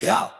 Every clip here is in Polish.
Yeah.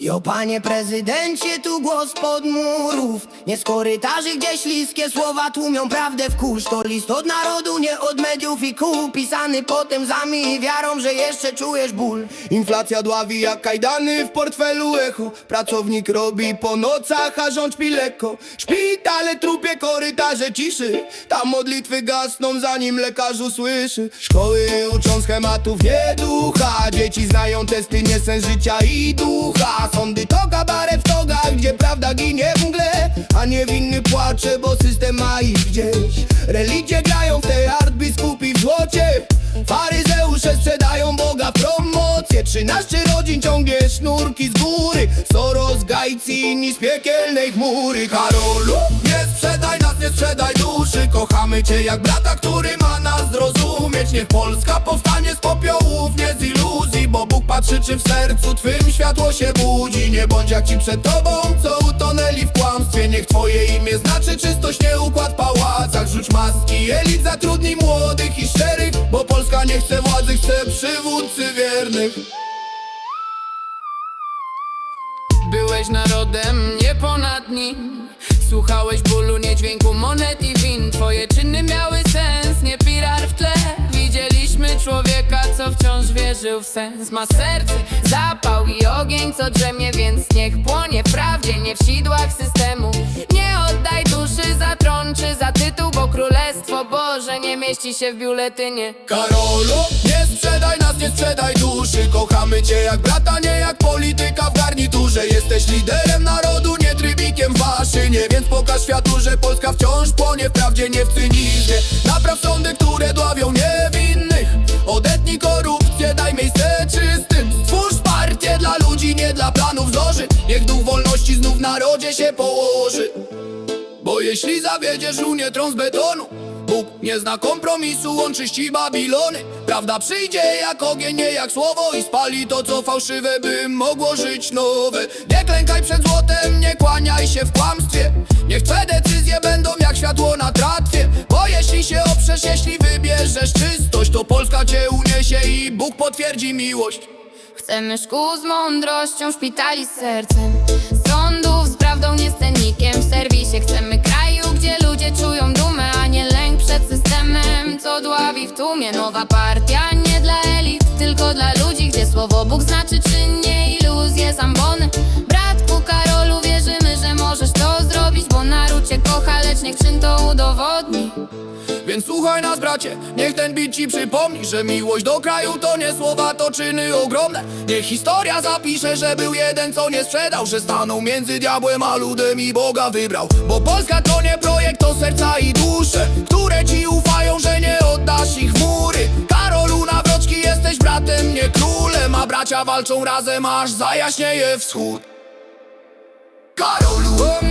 Jo, panie prezydencie, tu głos pod murów Nie z korytarzy, gdzie śliskie słowa tłumią prawdę w kurz. To list od narodu, nie od mediów i kół. Pisany potem zami wiarą, że jeszcze czujesz ból. Inflacja dławi jak kajdany w portfelu echo. Pracownik robi po nocach, a rząd śpi lekko. Szpitale, trupie, korytarze ciszy. Tam modlitwy gasną zanim lekarz usłyszy. Szkoły uczą schematów nie ducha. Dzieci znają testy, nie sens życia i ducha Sądy to kabaret w togach, gdzie prawda ginie w mgle A niewinny płacze, bo system ma ich gdzieś. Religie grają w teatr, biskupi w złocie Faryzeusze sprzedają Boga w promocję Trzynaście rodzin ciągnie sznurki z góry Soros, Gajcy, inni z piekielnej chmury. Karolu, nie sprzedaj nas, nie sprzedaj duszy Kochamy cię jak brata, który ma nas zrozumieć czy w sercu twym światło się budzi. Nie bądź jak ci przed tobą, co utonęli w kłamstwie. Niech twoje imię znaczy czystość, nie układ pałacach. Rzuć maski, elit zatrudnij młodych i szczerych Bo Polska nie chce władzy, chce przywódcy wiernych. Byłeś narodem nie ponad nim. Słuchałeś bólu, nie dźwięku monet i win. Twoje czyny wierzył w sens. Ma serce, zapał i ogień, co drzemie Więc niech płonie prawdzie, nie w sidłach systemu. Nie oddaj duszy za tron czy za tytuł Bo Królestwo Boże nie mieści się w biuletynie. Karolu, nie sprzedaj nas, nie sprzedaj duszy. Kochamy cię jak brata, nie jak polityka w garniturze. Jesteś liderem narodu, nie trybikiem w maszynie Więc pokaż światu, że Polska wciąż płonie prawdzie, nie w cynizmie Napraw sądy, które dławią miejsce czystym. Stwórz partię dla ludzi, nie dla planów zorzy. Niech duch wolności znów narodzie się położy. Bo jeśli zawiedziesz runie tron z betonu Bóg nie zna kompromisu, łączy ści Babilony. Prawda przyjdzie jak ogień, nie jak słowo I spali to co fałszywe, by mogło żyć nowe. Nie klękaj przed złotem, nie kłaniaj się w kłamstwie. Niech twe decyzje będą jak światło na tratwie. Bo jeśli się oprzesz, jeśli wybierzesz czystość To Polska cię uniesie i Bóg potwierdzi miłość. Chcemy szkół z mądrością, szpitali z sercem. Sądów z prawdą, nie scenikiem w serwisie Chcemy kraju, gdzie ludzie czują dumę, a nie lęk przed systemem. Co dławi w tłumie Nowa partia, nie dla elit, tylko dla ludzi Gdzie słowo Bóg znaczy czynnie. Iluzje zambony Bratku Karolu, wierzymy, że możesz to zrobić Bo naród cię kocha, lecz niech czyn to udowodni słuchaj nas bracie, niech ten bit ci przypomni Że miłość do kraju to nie słowa, to czyny ogromne. Niech historia zapisze, że był jeden co nie sprzedał Że stanął między diabłem a ludem i Boga wybrał. Bo Polska to nie projekt, to serca i dusze Które ci ufają, że nie oddasz ich mury. Karolu Nawrocki jesteś bratem, nie królem A bracia walczą razem, aż zajaśnieje wschód. Karolu